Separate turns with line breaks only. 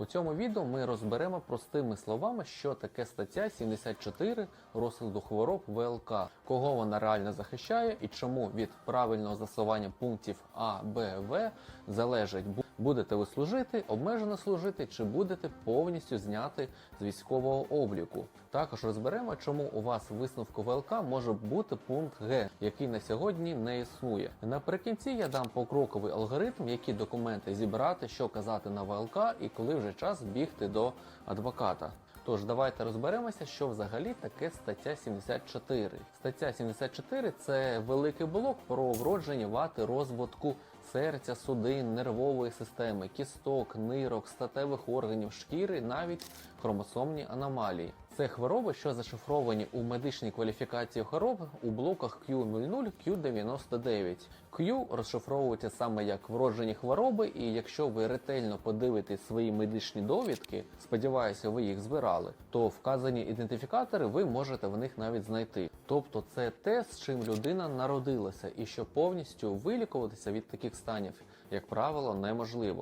У цьому відео ми розберемо простими словами, що таке стаття 74 розсуду хвороб ВЛК, кого вона реально захищає і чому від правильного застосування пунктів А, Б, В залежить, будете ви служити, обмежено служити, чи будете повністю зняти з військового обліку. Також розберемо, чому у вас висновку ВЛК може бути пункт Г, який на сьогодні не існує. Наприкінці я дам покроковий алгоритм, які документи зібрати, що казати на ВЛК і коли вже час бігти до адвоката. Тож давайте розберемося, що взагалі таке стаття 74. Стаття 74 це великий блок про вродження вати розвитку серця, судин, нервової системи, кісток, нирок, статевих органів, шкіри, навіть хромосомні аномалії. Це хвороби, що зашифровані у медичній кваліфікації хвороб у блоках Q00, Q99. Q розшифровується саме як вроджені хвороби, і якщо ви ретельно подивитесь свої медичні довідки, сподіваюся, ви їх збирали, то вказані ідентифікатори ви можете в них навіть знайти. Тобто це те, з чим людина народилася, і що повністю вилікуватися від таких станів, як правило, неможливо.